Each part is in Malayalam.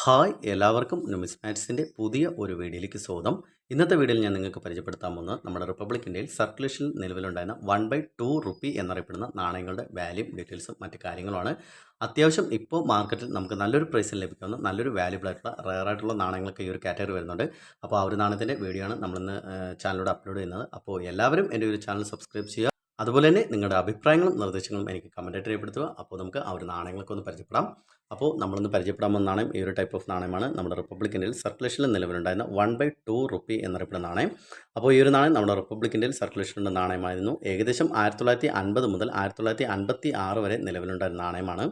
ഹായ് എല്ലാവർക്കും നുമിസ്മാറ്റ്സിന്റെ പുതിയ ഒരു വീഡിയോയിലേക്ക് സ്വാഗതം. ഇന്നത്തെ വീഡിയോയിൽ ഞാൻ നിങ്ങൾക്ക് പരിചയപ്പെടുത്താൻ പോകുന്നത് നമ്മുടെ റിപ്പബ്ലിക് ഇന്ത്യയിൽ സർക്കുലേഷനിൽ നിലവിലുണ്ടായിരുന്ന വൺ ബൈ ടു റുപ്പി എന്നറിയപ്പെടുന്ന നാണയങ്ങളുടെ വാല്യൂ ഡീറ്റെയിൽസും മറ്റു കാര്യങ്ങളുമാണ്. അത്യാവശ്യം ഇപ്പോൾ മാർക്കറ്റിൽ നമുക്ക് നല്ലൊരു പ്രൈസിൽ ലഭിക്കുന്ന നല്ലൊരു വാല്യൂബിൾ ആയിട്ടുള്ള റയർ ആയിട്ടുള്ള നാണയങ്ങളൊക്കെ ഈ ഒരു കാറ്റഗറി വരുന്നുണ്ട്. അപ്പോൾ ആ ഒരു നാണയത്തിന്റെ വീഡിയോ ആണ് നമ്മളിന്ന് ചാനലിലൂടെ അപ്ലോഡ് ചെയ്യുന്നത്. അപ്പോൾ എല്ലാവരും എന്റെ ഒരു ചാനൽ സബ്സ്ക്രൈബ് ചെയ്യുക. അതുപോലെ തന്നെ നിങ്ങളുടെ അഭിപ്രായങ്ങളും നിർദ്ദേശങ്ങളും എനിക്ക് കമന്റായിട്ട് രേഖപ്പെടുത്തുക. അപ്പോൾ നമുക്ക് ആ ഒരു നാണയങ്ങളൊക്കെ ഒന്ന് പരിചയപ്പെടാം. അപ്പോൾ നമ്മളിന്ന് പരിചയപ്പെടാൻ വന്ന നാണയം ഈ ഒരു ടൈപ്പ് ഓഫ് നാണയമാണ്. നമ്മുടെ റിപ്പബ്ലിക് ഇന്ത്യയിൽ സർക്കുലേഷനിൽ നിലവിലുണ്ടായിരുന്ന വൺ ബൈ ടു റുപ്പി എന്നറിയപ്പെടുന്ന നാണയം. അപ്പോൾ ഈ ഒരു നാണയം നമ്മുടെ റിപ്പബ്ലിക് ഇന്ത്യയിൽ സർക്കുലേഷനിലുള്ള നാണയമായിരുന്നു. ഏകദേശം ആയിരത്തി തൊള്ളായിരത്തി അൻപത് മുതൽ ആയിരത്തി തൊള്ളായിരത്തി അൻപത്തി ആറ് വരെ നിലവിലുണ്ടായിരുന്ന നാണയമാണ്.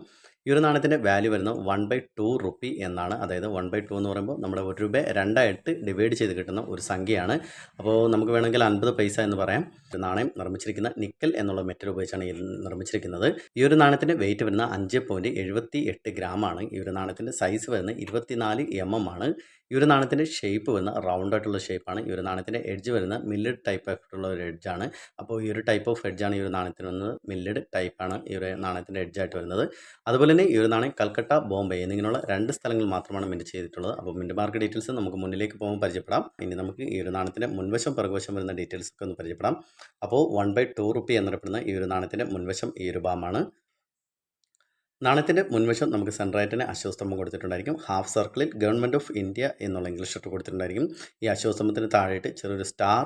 ഈ ഒരു നാണയത്തിന്റെ വാല്യൂ വരുന്നത് വൺ ബൈ ടു റുപ്പി എന്നാണ്. അതായത് വൺ ബൈ ടു എന്ന് പറയുമ്പോൾ നമ്മുടെ ഒരു രൂപ രണ്ടായിട്ട് ഡിവൈഡ് ചെയ്ത് കിട്ടുന്ന ഒരു സംഖ്യയാണ്. അപ്പോൾ നമുക്ക് വേണമെങ്കിൽ അൻപത് പൈസ എന്ന് പറയാം. ഒരു നാണയം നിർമ്മിച്ചിരിക്കുന്ന നിക്കൽ എന്നുള്ള മെറ്റൽ ഉപയോഗിച്ചാണ് നിർമ്മിച്ചിരിക്കുന്നത്. ഈ ഒരു നാണയത്തിന്റെ വെയിറ്റ് വരുന്ന അഞ്ച് പോയിന്റ് എഴുപത്തി എട്ട് ഗ്രാമാണ് ഈ ഒരു നാണയത്തിന്റെ സൈസ് വരുന്നത് ഇരുപത്തിനാല് എം എം ആണ്. ഈ ഒരു നാണയത്തിന്റെ ഷേപ്പ് വരുന്ന റൗണ്ട് ആയിട്ടുള്ള ഷേപ്പാണ് ഈ ഒരു നാണയത്തിന്റെ എഡ്ജ് വരുന്ന മില്ലഡ് ടൈപ്പ് ആയിട്ടുള്ള ഒരു എഡ്ജാണ് അപ്പോൾ ഈ ഒരു ടൈപ്പ് ഓഫ് എഡ്ജാണ് ഈ ഒരു നാണയത്തിന് വരുന്നത്. മില്ലഡ് ടൈപ്പാണ് ഈ ഒരു നാണയത്തിന്റെ എഡ്ജായിട്ട് വരുന്നത്. അതുപോലെ തന്നെ ഈ ഒരു നാണയം കൽക്കട്ട ബോംബെ എന്നിങ്ങനെയുള്ള രണ്ട് സ്ഥലങ്ങൾ മാത്രമാണ് മിന്റ് ചെയ്തിട്ടുള്ളത്. അപ്പോൾ മിന്റ് മാർക്ക് ഡീറ്റെയിൽസ് നമുക്ക് മുന്നിലേക്ക് പോകുമ്പോൾ പരിചയപ്പെടാം. ഇനി നമുക്ക് ഈ ഒരു നാണയത്തിന്റെ മുൻവശം പിറകുവശം വരുന്ന ഡീറ്റെയിൽസ് ഒക്കെ ഒന്ന് പരിചയപ്പെടാം. അപ്പോൾ വൺ ബൈ ടു റുപ്പി എന്നറിയപ്പെടുന്ന ഈ ഒരു നാണയത്തിന്റെ മുൻവശം ഈ ഒരു ബാമാണ് നാണയത്തിന്റെ മുൻവശം നമുക്ക് സെൻട്രേറ്റിന് അശ്വസ്തംഭം കൊടുത്തിട്ടുണ്ടായിരിക്കും. ഹാഫ് സർക്കിളിൽ ഗവൺമെന്റ് ഓഫ് ഇന്ത്യ എന്നുള്ള ഇംഗ്ലീഷ് ലെറ്റർ കൊടുത്തിട്ടുണ്ടായിരിക്കും. ഈ അശ്വസ്തംഭത്തിന് താഴെയിട്ട് ചെറിയൊരു സ്റ്റാർ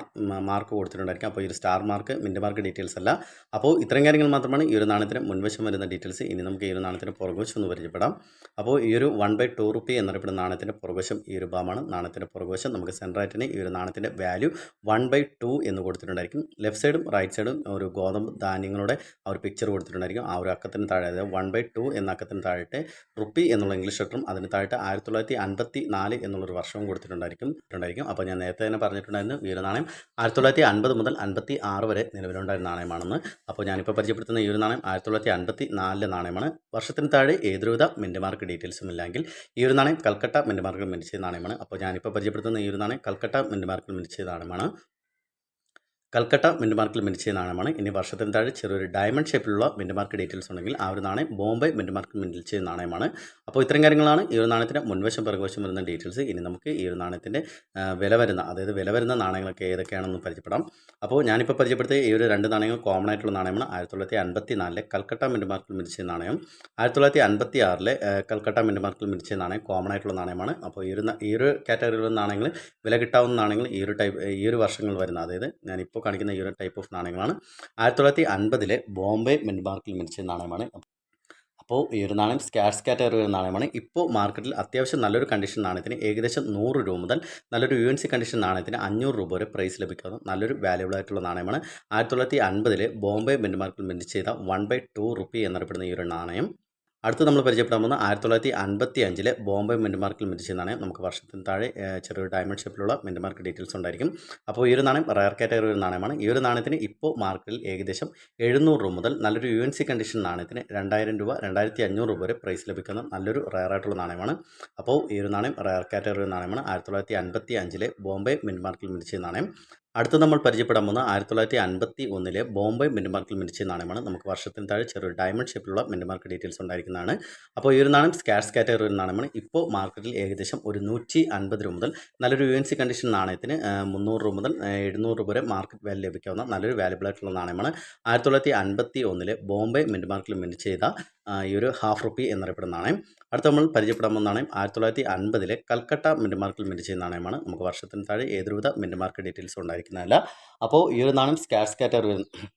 മാർക്ക് കൊടുത്തിട്ടുണ്ടായിരിക്കും. അപ്പോൾ ഈ ഒരു star mark mint mark details അല്ല. അപ്പോൾ ഇത്രയും കാര്യങ്ങൾ മാത്രമാണ് ഈ ഒരു നാണയത്തിന് മുൻവശം വരുന്ന ഡീറ്റെയിൽസ്. ഇനി നമുക്ക് ഈ ഒരു നാണയത്തിന്റെ പുറകുവശം ഒന്ന് പരിചയപ്പെടാം. അപ്പോൾ ഈ ഒരു വൺ ബൈ ടു റുപ്പി എന്നറിയപ്പെടുന്ന നാണയത്തിന്റെ പുറകുവശം ഈ ഒരു ബാമാണ് നാണയത്തിന്റെ പുറകുവശം നമുക്ക് സെൻട്രേറ്റിന് ഈ ഒരു നാണയത്തിന്റെ വാല്യൂ വൺ ബൈ ടു എന്ന് കൊടുത്തിട്ടുണ്ടായിരിക്കും. ലെഫ്റ്റ് സൈഡും റൈറ്റ് സൈഡും ഒരു ഗോതമ്പ് ധാന്യങ്ങളുടെ ആ ഒരു പിക്ചർ കൊടുത്തിട്ടുണ്ടായിരിക്കും. ആ ഒരു അക്കത്തിന് താഴെ അതായത് വൺ ബൈ എന്ന അക്കത്തിന് താഴെ റുപ്പി എന്നുള്ള ഇംഗ്ലീഷ് ലെറ്ററും അതിന് താഴെ ആയിരത്തി തൊള്ളായിരത്തി അൻപത്തി നാല് എന്നുള്ളൊരു വർഷവും കൊടുത്തിട്ടുണ്ടായിരിക്കും ഉണ്ടായിരിക്കും അപ്പോൾ ഞാൻ നേരത്തെ തന്നെ പറഞ്ഞിട്ടുണ്ടായിരുന്നു ഈ ഒരു നാണയം ആയിരത്തി തൊള്ളായിരത്തി അൻപത് മുതൽ അൻപത്തി ആറ് വരെ നിലവിലുണ്ടായിരുന്ന നാണയമാണെന്ന്. അപ്പോൾ ഞാനിപ്പോൾ പരിചയപ്പെടുത്തുന്ന ഈ ഒരു നാണയം ആയിരത്തി തൊള്ളായിരത്തി അൻപത്തി നാലിലെ നാണയമാണ്. വർഷത്തിന് താഴെ ഏതൊരുവിധ മിന്റ് മാർക്ക് ഡീറ്റെയിൽസും ഇല്ലെങ്കിൽ ഈ ഒരു നാണയം കൽക്കട്ട മിന്റ് മാർക്കിൽ മിനിച്ച നാണയമാണ്. അപ്പോൾ ഞാനിപ്പോൾ പരിചയപ്പെടുത്തുന്ന ഈ ഒരു നാണയം കൽക്കട്ട മിന്റ് മാർക്കിൽ മിനിച്ച നാണയമാണ്. കൽക്കട്ട മിന്റ് മാർക്കിൽ മിനിച്ച നാണയമാണ്. ഇനി വർഷത്തിന് താഴെ ചെറിയൊരു ഡയമണ്ട് ഷേപ്പിലുള്ള മിന്റ് മാർക്ക് ഡീറ്റെയിൽസ് ഉണ്ടെങ്കിൽ ആ ഒരു നാണയം ബോംബെ മിന്റ് മാർക്കിൽ ചെയ്ത നാണയമാണ്. അപ്പോൾ ഇത്തരം കാര്യങ്ങളാണ് ഈ ഒരു നാണയത്തിന്റെ മുൻവശം പിറകുവശം വരുന്ന ഡീറ്റെയിൽസ്. ഇനി നമുക്ക് ഈ ഒരു നാണയത്തിന്റെ വില വരുന്ന അതായത് വില വരുന്ന നാണയങ്ങളൊക്കെ ഏതൊക്കെയാണെന്ന് പരിചയപ്പെടാം. അപ്പോൾ ഞാനിപ്പോൾ പരിചയപ്പെടുത്തിയ ഈ ഒരു രണ്ട് നാണയങ്ങൾ കോമൺ ആയിട്ടുള്ള നാണയമാണ്. ആയിരത്തി തൊള്ളായിരത്തി അൻപത്തി നാലിലെ കൽക്കട്ട മിന്റ് മാർക്കിൽ മിനിച്ച നാണയം. ആയിരത്തി തൊള്ളായിരത്തി അൻപത്തി ആറിലെ കൽക്കട്ട മിന്റ് മാർക്കിൽ മിനിച്ച നാണയം കോമൺ ആയിട്ടുള്ള നാണയമാണ്. അപ്പോൾ ഈ ഒരു ഈ ഒരു കാറ്റഗറിയിലുള്ള നാണയങ്ങൾ വില കിട്ടാവുന്ന നാണയങ്ങൾ ഈ ഒരു ടൈപ്പ് ഈ ഒരു വർഷങ്ങൾ വരുന്ന അതായത് ഞാനിപ്പോൾ കാണിക്കുന്ന ഈ ഒരു ടൈപ്പ് ഓഫ് നാണയങ്ങളാണ്. ആയിരത്തി തൊള്ളായിരത്തി അൻപതിലെ ബോംബെ മെൻമാർക്കിൽ മരിച്ച നാണയമാണ്. അപ്പോൾ ഈ ഒരു നാണയം സ്കാഷ് കാറ്റഗറി ഒരു നാണയമാണ്. ഇപ്പോൾ മാർക്കറ്റിൽ അത്യാവശ്യം നല്ലൊരു കണ്ടീഷൻ നാണയത്തിന് ഏകദേശം നൂറ് രൂപ മുതൽ നല്ലൊരു യു എൻ സി കണ്ടീഷൻ നാണയത്തിന് അഞ്ഞൂറ് രൂപ വരെ പ്രൈസ് ലഭിക്കുന്ന നല്ലൊരു വാല്യുബിൾ ആയിട്ടുള്ള നാണയമാണ്. ആയിരത്തി തൊള്ളായിരത്തി അൻപതിൽ ബോംബെ മെൻമാർക്കിൽ മാർക്കിൽ മിന്റ് ചെയ്ത വൺ ബൈ ടു റുപ്പി എന്നറിയപ്പെടുന്ന ഈ ഒരു നാണയം. അടുത്ത് നമ്മൾ പരിചയപ്പെടാൻ പോകുന്ന ആയിരത്തി തൊള്ളായിരത്തി അൻപത്തി അഞ്ചിലെ ബോംബെ മിന്റ് മാർക്കിൽ മിന്റ് നാണയം നമുക്ക് വർഷത്തിന് താഴെ ചെറിയൊരു ഡയമണ്ട് ഷേപ്പിലുള്ള മിന്റ് മാർക്ക് ഡീറ്റെയിൽസ് ഉണ്ടായിരിക്കും. അപ്പോൾ ഈ ഒരു നാണയം റയർ കാറ്റഗറി ഒരു നാണയമാണ്. ഈ ഒരു നാണയത്തിന് ഇപ്പോൾ മാർക്കറ്റിൽ ഏകദേശം എഴുന്നൂറ് രൂപ മുതൽ നല്ലൊരു യു എൻ സി കണ്ടീഷൻ നാണയത്തിന് രണ്ടായിരം രൂപ രണ്ടായിരത്തി അഞ്ഞൂറ് രൂപ വരെ പ്രൈസ് ലഭിക്കുന്ന നല്ലൊരു റയർ ആയിട്ടുള്ള നാണയമാണ്. അപ്പോൾ ഈ ഒരു നാണയം റയർ കാറ്റഗറി ഒരു നാണയമാണ്. ആയിരത്തി തൊള്ളായിരത്തി അൻപത്തി അഞ്ചിലെ ബോംബെ മിന്റ് മാർക്കിൽ മിന്റ് ചെയ്യുന്ന നാണയം. അടുത്ത് നമ്മൾ പരിചയപ്പെടാൻ പോകുന്ന ആയിരത്തി തൊള്ളായിരത്തി അൻപത്തി ഒന്നിലെ ബോംബെ മിന്റ് മാർക്കിൽ മിനിച്ച നാണയമാണ്. നമുക്ക് വർഷത്തിന് താഴെ ചെറിയൊരു ഡയമണ്ട് ഷേപ്പിലുള്ള മിന്റ് മാർക്ക് ഡീറ്റെയിൽസ് ഉണ്ടായിരിക്കുന്നതാണ്. അപ്പോൾ ഈ ഒരു നാണയം സ്കാഷ് കാറ്റഗറി ഒരു നാണയമാണ്. ഇപ്പോൾ മാർക്കറ്റിൽ ഏകദേശം ഒരു നൂറ്റി അൻപത് രൂപ മുതൽ നല്ലൊരു യു എൻ സി കണ്ടീഷൻ നാണയത്തിന് മുന്നൂറ് രൂപ മുതൽ എഴുന്നൂറ് രൂപ വരെ മാർക്കറ്റ് വാല്യൂ ലഭിക്കാവുന്ന നല്ലൊരു വാല്യബിൾ ആയിട്ടുള്ള നാണയമാണ്. ആയിരത്തി തൊള്ളായിരത്തി അൻപത്തി ഒന്നിലെ ബോംബെ മിന്റ് മാർക്കിൽ മിന്റ് ചെയ്ത ഈ ഒരു ഹാഫ് റുപ്പി എന്നറിയപ്പെടുന്ന നാണയം. അടുത്ത നമ്മൾ പരിചയപ്പെടാൻ പോകുന്ന നാണയം ആയിരത്തി തൊള്ളായിരത്തി അൻപതിലെ കൽക്കട്ട മിന്റ് മാർക്കിൽ ചെയ്യുന്ന നാണയമാണ്. നമുക്ക് വർഷത്തിന് താഴെ ഏതൊരുവിധ മിന്റ് മാർക്ക് ഡീറ്റെയിൽസ് ഉണ്ടായിരിക്കുന്നതല്ല അപ്പോൾ ഈ ഒരു നാളും സ്കാർ സ്കാറ്റർ കാറ്റഗറി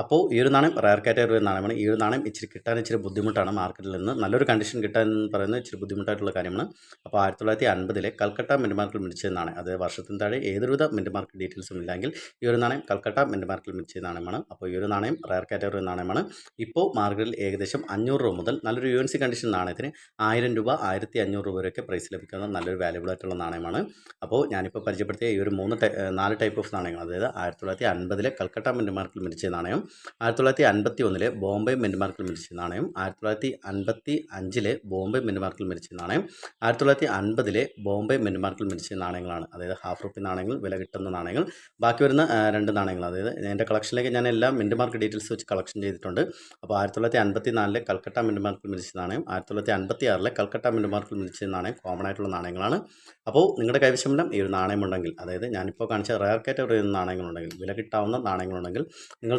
അപ്പോൾ ഈ ഒരു നാണയം റയർ കാറ്റഗറി നാണയമാണ്. ഈ ഒരു നാണയം ഇച്ചിരി കിട്ടാൻ ഇച്ചിരി ബുദ്ധിമുട്ടാണ് മാർക്കറ്റിൽ നിന്ന്. നല്ലൊരു കണ്ടീഷൻ കിട്ടാൻ എന്ന് പറയുന്നത് ഇച്ചിരി ബുദ്ധിമുട്ടായിട്ടുള്ള കാര്യമാണ്. അപ്പോൾ ആയിരത്തി തൊള്ളായിരത്തി അൻപതിലെ കൽക്കട്ട മിന്റ് മാർക്കിൽ മിടിച്ച നാണയം അത് വർഷത്തിന് താഴെ ഏതൊരുവിധ മിന്റ് മാർക്ക് ഡീറ്റെയിൽസും ഇല്ലെങ്കിൽ ഈ ഒരു നാണയം കൽക്കട്ട മിന്റ് മാർക്കിൽ മിടിച്ച നാണയമാണ്. അപ്പോൾ ഈ ഒരു നാണയം റയർ കാറ്റഗറി നാണയമാണ്. ഇപ്പോൾ മാർക്കറ്റിൽ ഏകദേശം അഞ്ഞൂറ് രൂപ മുതൽ നല്ലൊരു യു എൻ സി കണ്ടീഷൻ നാണയത്തിന് ആയിരം രൂപ ആയിരത്തി അഞ്ഞൂറ് രൂപ വരെയൊക്കെ പ്രൈസ് ലഭിക്കുന്ന നല്ലൊരു വാല്യുബിൾ ആയിട്ടുള്ള നാണയമാണ്. അപ്പോൾ ഞാനിപ്പോൾ പരിചയപ്പെടുത്തിയ ഈ ഒരു മൂന്ന് നാല് ടൈപ്പ് ഓഫ് നാണയങ്ങൾ അതായത് ആയിരത്തി തൊള്ളായിരത്തി അൻപതിലെ കൽക്കട്ട മിന്റ് മാർക്കിൽ മിടിച്ച നാണയം ആയിരത്തി തൊള്ളായിരത്തി അൻപത്തി ഒന്നിലെ ബോംബെ മെൻമാർക്കിൽ മാർക്കിൽ മിനിച്ച നാണയം ആയിരത്തി തൊള്ളായിരത്തി അൻപത്തി അഞ്ചിലെ ബോംബെ മെൻമാർക്കിൽ മാർക്കിൽ മിനിച്ച നാണയം ആയിരത്തി തൊള്ളായിരത്തി അൻപതിലെ ബോംബെ മെൻമാർക്കിൽ മാർക്കിൽ മിനിച്ച നാണയങ്ങളാണ്. അതായത് ഹാഫ് റുപ്പി നാണയങ്ങൾ വില കിട്ടുന്ന നാണയങ്ങൾ. ബാക്കി വരുന്ന രണ്ട് നാണയങ്ങൾ. അതായത് എന്റെ കളക്ഷനിലേക്ക് ഞാൻ എല്ലാ മാർക്ക് ഡീറ്റെയിൽസ് വെച്ച് കളക്ഷൻ ചെയ്തിട്ടുണ്ട്. അപ്പോൾ ആയിരത്തി തൊള്ളായിരത്തി അൻപത്തി നാലിലെ കൽക്കട്ട മിന്റ് മാർക്കിൽ മിനിച്ച നാണയം ആയിരത്തി തൊള്ളായിരത്തി അൻപത്തി ആറിലെ കൽക്കട്ട മിന്റ് മാർക്കിൽ മിനിച്ച നാണയം കോമൺ ആയിട്ടുള്ള നാണയങ്ങളാണ്. അപ്പോൾ നിങ്ങളുടെ കൈവശമെല്ലാം ഈ ഒരു നാണയമുണ്ടെങ്കിൽ അതായത് ഞാനിപ്പോൾ കാണിച്ച റയർ കാറ്റഗറി നാണയങ്ങളുണ്ടെങ്കിൽ വില കിട്ടാവുന്ന നാണയങ്ങളുണ്ടെങ്കിൽ നിങ്ങൾ